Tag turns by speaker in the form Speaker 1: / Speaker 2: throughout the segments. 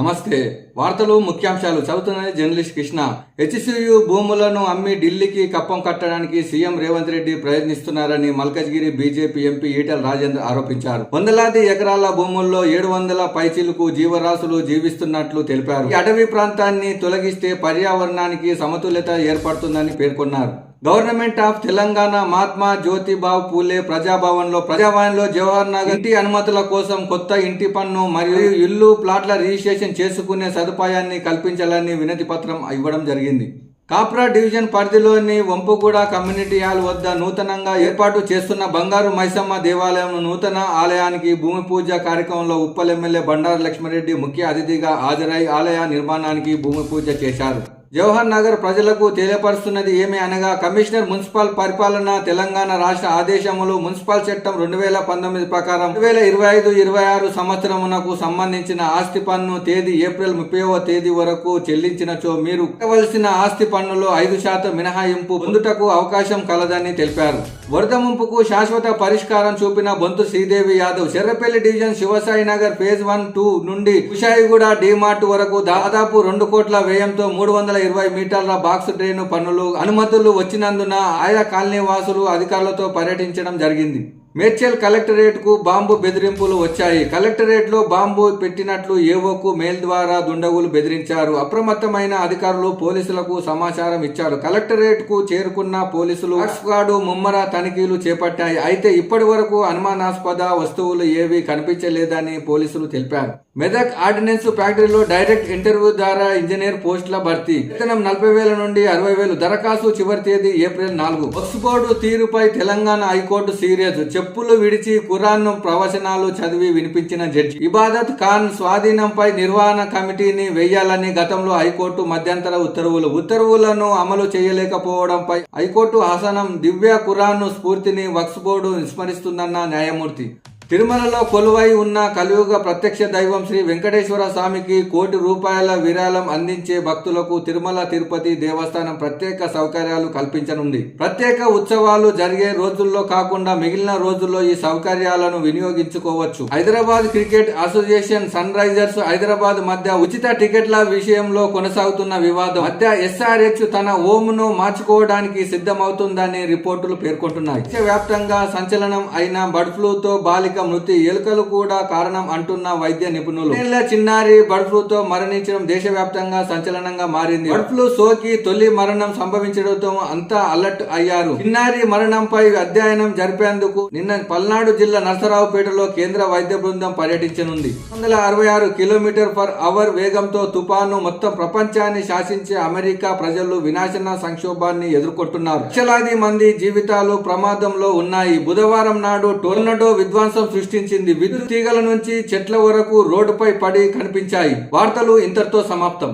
Speaker 1: నమస్తే. వార్తలు ముఖ్యాంశాలు చదువుతున్నది జర్నలిస్ట్ కృష్ణ. హెచ్సియు భూములను అమ్మి ఢిల్లీకి కప్పం కట్టడానికి సీఎం రేవంత్ రెడ్డి ప్రయత్నిస్తున్నారని మల్కజ్గిరి బీజేపీ ఎంపీ ఈటల రాజేందర్ ఆరోపించారు. వందలాది ఎకరాల భూముల్లో ఏడు వందల పైచీలకు జీవరాశులు జీవిస్తున్నట్లు తెలిపారు. ఈ అటవీ ప్రాంతాన్ని తొలగిస్తే పర్యావరణానికి సమతుల్యత ఏర్పడుతుందని పేర్కొన్నారు. గవర్నమెంట్ ఆఫ్ తెలంగాణ మహాత్మా జ్యోతిబావు పూలే ప్రజాభవన్లో ప్రజాభవన్లో జవహర్ నగర్ ఇంటి అనుమతుల కోసం కొత్త ఇంటి పన్ను మరియు ఇల్లు ప్లాట్ల రిజిస్ట్రేషన్ చేసుకునే సదుపాయాన్ని కల్పించాలని వినతి పత్రం ఇవ్వడం జరిగింది. కాప్రా డివిజన్ పరిధిలోని వంపుగూడ కమ్యూనిటీ హాల్ వద్ద నూతనంగా ఏర్పాటు చేస్తున్న బంగారు మైసమ్మ దేవాలయం నూతన ఆలయానికి భూమి పూజ కార్యక్రమంలో ఉప్పల్ ఎమ్మెల్యే బండారు లక్ష్మారెడ్డి ముఖ్య అతిథిగా హాజరై ఆలయ నిర్మాణానికి భూమి పూజ చేశారు. జవహర్ నగర్ ప్రజలకు తెలియపరుస్తున్నది ఏమి అనగా కమిషనర్ మున్సిపల్ పరిపాలన తెలంగాణ రాష్ట్ర ఆదేశములు మున్సిపల్ చట్టం రెండు వేల పంతొమ్మిది ప్రకారం రెండు వేల ఇరవై ఐదు ఇరవై ఆరు సంవత్సరమునకు సంబంధించిన ఆస్తి పన్ను తేదీ ఏప్రిల్ ముప్పైవ తేదీ వరకు చెల్లించినచో మీరు కట్టవలసిన ఆస్తి పన్నులో ఐదు శాతం మినహాయింపు పొందుటకు అవకాశం కలదని తెలిపారు. వరద ముంపుకు శాశ్వత పరిష్కారం చూపిన Bonthu Sridevi Yadav Cherlapalli division Shivasai Nagar phase one two నుండి కుషాయిగూడ డిమార్ట్ వరకు దాదాపు రెండు కోట్ల వ్యయంతో మూడు వందల ఇరవై మీటర్ల బాక్స్ డ్రైన్ పనులు అనుమతులు వచ్చినందున ఆయా కాలనీ వాసులు అధికారులతో పర్యటించడం జరిగింది. మేడ్చల్ కలెక్టరేట్కు బాంబు బెదిరింపులు వచ్చాయి. కలెక్టరేట్లో బాంబు పెట్టినట్లు ఏవోకు మెయిల్ ద్వారా దుండగులు బెదిరించారు. అప్రమత్తమైన అధికారులు పోలీసులకు సమాచారం ఇచ్చారు. కలెక్టరేట్కు చేరుకున్న పోలీసులు గార్డు ముమ్మర తనిఖీలు చేపట్టాయి. అయితే ఇప్పటి వరకు అనుమానాస్పద వస్తువులు ఏవి కనిపించలేదని పోలీసులు తెలిపారు. మెదక్ ఆర్డినెన్స్ ఫ్యాక్టరీలో డైరెక్ట్ ఇంటర్వ్యూ ద్వారా ఇంజనీర్ పోస్టుల భర్తీ. వేతనం నలభై వేల నుండి అరవై వేలు. దరఖాస్తు చివరి తేదీ ఏప్రిల్ నాలుగు. వక్స్ బోర్డు తీరుపై తెలంగాణ హైకోర్టు సీరియస్. చెప్పులు విడిచి ఖురాన్ ప్రవచనాలు చదివి వినిపించిన జడ్జి. ఇబాదత్ ఖాన్ స్వాధీనంపై నిర్వహణ కమిటీని వేయాలని గతంలో హైకోర్టు మధ్యంతర ఉత్తర్వులు. ఉత్తర్వులను అమలు చేయలేకపోవడంపై హైకోర్టు ఆసనం దివ్య ఖురాన్ స్ఫూర్తిని వక్స్ బోర్డు విస్మరిస్తుందన్న న్యాయమూర్తి. తిరుమలలో కొలువై ఉన్న కలియుగ ప్రత్యక్ష దైవం శ్రీ వెంకటేశ్వర స్వామికి కోటి రూపాయల విరాళం అందించే భక్తులకు తిరుమల తిరుపతి దేవస్థానం ప్రత్యేక సౌకర్యాలు కల్పించనుంది. ప్రత్యేక ఉత్సవాలు జరిగే రోజుల్లో కాకుండా మిగిలిన రోజుల్లో ఈ సౌకర్యాలను వినియోగించుకోవచ్చు. Hyderabad cricket association Sunrisers Hyderabad మధ్య ఉచిత టికెట్ల విషయంలో కొనసాగుతున్న వివాదం. మధ్య ఎస్ఆర్హెచ్ తన ఓమును మార్చుకోవడానికి సిద్ధమవుతుందని రిపోర్టులు పేర్కొంటున్నాయి. దేశవ్యాప్తంగా సంచలనం అయిన బర్డ్ ఫ్లూతో బాలిక మృతి ఎలుకలు కూడా కారణం అంటున్న వైద్య నిపుణులు. చిన్నారి బర్డ్ ఫ్లూతో మరణించడం దేశవ్యాప్తంగా సంచలనంగా మారింది. బర్డ్ ఫ్లూ సోకి తొలి మరణం సంభవించడంతో అంతా అలర్ట్ అయ్యారు. చిన్నారి మరణంపై అధ్యయనం జరిపేందుకు నిన్న పల్నాడు జిల్లా నరసరావుపేటలో కేంద్ర వైద్య బృందం పర్యటించనుంది. వందల అరవై ఆరు కిలోమీటర్ పర్ అవర్ వేగంతో తుపాను మొత్తం ప్రపంచాన్ని శాసించే అమెరికా ప్రజలు వినాశన సంక్షోభాన్ని ఎదుర్కొంటున్నారు. లక్షలాది మంది జీవితాలు ప్రమాదంలో ఉన్నాయి. బుధవారం నాడు టోర్నడో విధ్వంసం సృష్టించింది విద్యుత్ తీగల నుంచి చెట్ల వరకు రోడ్డుపై పడి కనిపించాయి వార్తలు ఇంతటితో సమాప్తం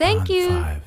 Speaker 2: Thank you.
Speaker 3: Five.